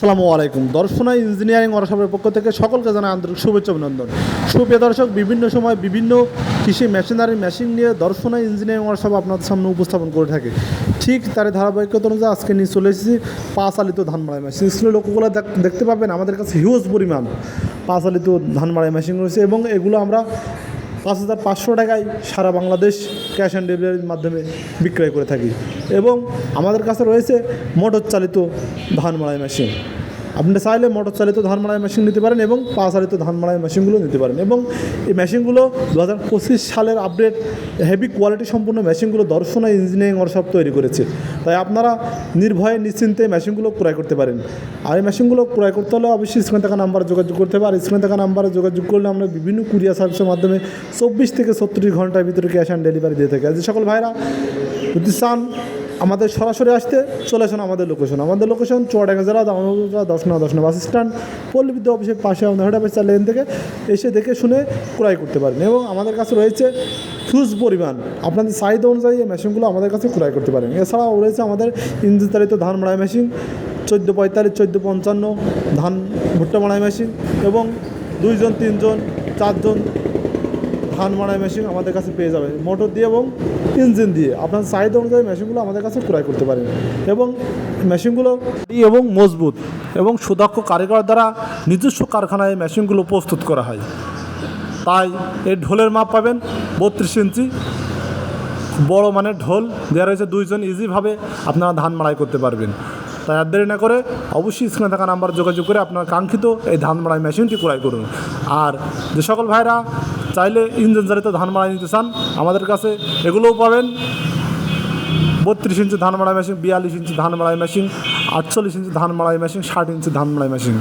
আসসালামু আলাইকুম। দর্শনা ইঞ্জিনিয়ারিং ওয়ার্কশপের পক্ষ থেকে সকলকে জানাই আন্তরিক শুভেচ্ছা অভিনন্দন। সুপ্রিয় দর্শক, বিভিন্ন সময় বিভিন্ন কৃষি মেশিনারি মেশিন নিয়ে দর্শনা ইঞ্জিনিয়ারিং ওয়ার্কশপ আপনাদের সামনে উপস্থাপন করে থাকে। ঠিক তার ধারাবাহিকতা অনুযায়ী আজকে নিয়ে চলে এসেছি পাঁচ আলিত ধান মাড়াই মেশিন স্কুলের লোকগুলো দেখ- দেখতে পাবেন, আমাদের কাছে হিউজ পরিমাণ পাঁচ আলিত ধান মাড়াই মেশিন রয়েছে এবং এগুলো আমরা পাঁচ হাজার পাঁচশো টাকায় সারা বাংলাদেশ ক্যাশ অন ডেলিভারির মাধ্যমে বিক্রয় করে থাকি। এবং আমাদের কাছে রয়েছে মোটর চালিত ধান মাড়াই মেশিন। আপনি চাইলে মোটর চালিত ধান মাড়াই মেশিন নিতে পারেন এবং পা চালিত ধান মাড়াই মেশিনগুলো নিতে পারেন এবং এই মেশিনগুলো দু হাজার পঁচিশ সালের আপডেট হেভি কোয়ালিটি সম্পূর্ণ মেশিনগুলো দর্শনা ইঞ্জিনিয়ারিং ওয়ার্কশপ তৈরি করেছে। তাই আপনারা নির্ভয়ে, নিশ্চিন্তে মেশিনগুলো ক্রয় করতে পারেন। আর এই মেশিনগুলো ক্রয় করতে হলে অবশ্যই স্ক্রিনে থাকা নাম্বারে যোগাযোগ করতে হবে। আর স্ক্রিনে থাকা নাম্বারে যোগাযোগ করলে আমরা বিভিন্ন কুরিয়ার সার্ভিসের মাধ্যমে চব্বিশ থেকে ছত্রিশ ঘণ্টার ভিতরে ক্যাশ অন ডেলিভারি দিয়ে থাকি। যে সকল ভাইরা চান আমাদের সরাসরি আসতে চলে আসুন আমাদের লোকেশন আমাদের লোকেশন চুয়াডাঙ্গা জেলা দামোদরা দশ নয় বাস স্ট্যান্ড পল্লীবিদ্যা অফিসের পাশে আমাদের হেডাবেচার লেন থেকে এসে দেখে শুনে ক্রয় করতে পারেন এবং আমাদের কাছে রয়েছে হিউজ পরিমাণ। আপনাদের চাহিদা অনুযায়ী এই মেশিনগুলো আমাদের কাছে ক্রয় করতে পারেন। এছাড়াও রয়েছে আমাদের ইঞ্জিন চালিত ধান মাড়াই মেশিন চোদ্দ পঁয়তাল্লিশ, চোদ্দ পঞ্চান্ন ধান ভুট্টা মাড়াই মেশিন এবং দুইজন, তিনজন, চারজন ধান মাড়াই মেশিন আমাদের কাছে পেয়ে যাবে। মোটর দিয়ে এবং ইঞ্জিন দিয়ে। আপনার চাহিদা অনুযায়ী মেশিনগুলো আমাদের কাছে ক্রয় করতে পারেন। এবং মেশিনগুলো এবং মজবুত এবং সুদক্ষ কারিগর দ্বারা নিজস্ব কারখানায় মেশিনগুলো প্রস্তুত করা হয়। তাই এই ঢোলের মাপ পাবেন বত্রিশ ইঞ্চি। বড় মানের ঢোল। দেওয়া রয়েছে দুইজন ইজিভাবে আপনারা ধান মাড়াই করতে পারবেন। তাই আর দেরি না করে অবশ্যই স্ক্রিনে থাকা নাম্বার যোগাযোগ করে আপনার কাঙ্ক্ষিত এই ধান মাড়াই মেশিনটি ক্রয় করুন। আর যে সকল ভাইরা চাইলে ইঞ্জিন চালিত ধান মাড়াই নিতে চান, আমাদের কাছে এগুলোও পাবেন। বত্রিশ ইঞ্চি ধান মাড়াই মেশিন, বিয়াল্লিশ ইঞ্চি ধান মাড়াই মেশিন, আটচল্লিশ ইঞ্চি ধান মাড়াই মেশিন, ষাট ইঞ্চি ধান মাড়াই মেশিন।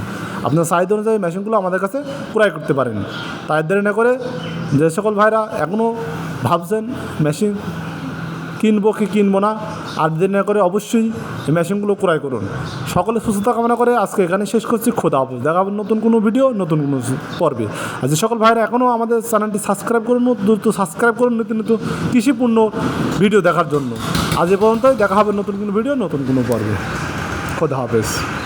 আপনার চাহিদা অনুযায়ী মেশিনগুলো আমাদের কাছে ক্রয় করতে পারেন। তাই দেরি না করে যে সকল ভাইরা এখনও ভাবছেন মেশিন কিনবো কি কিনবো না আর দেরি না করে অবশ্যই এই মেশিনগুলো ক্রয় করুন। সকলে সুস্থতা কামনা করে আজকে এখানে শেষ করছি। খোদা হাফিজ। দেখা হবে নতুন কোনো ভিডিও নতুন কোনো পর্বে। আর যে সকল ভাইরা এখনও আমাদের চ্যানেলটি সাবস্ক্রাইব করুন, দ্রুত সাবস্ক্রাইব করুন নতুন নতুন কৃষিপূর্ণ ভিডিও দেখার জন্য। আজ এ পর্যন্তই। দেখা হবে নতুন কোনো ভিডিও নতুন কোনো পর্বে। খোদা হাফেজ।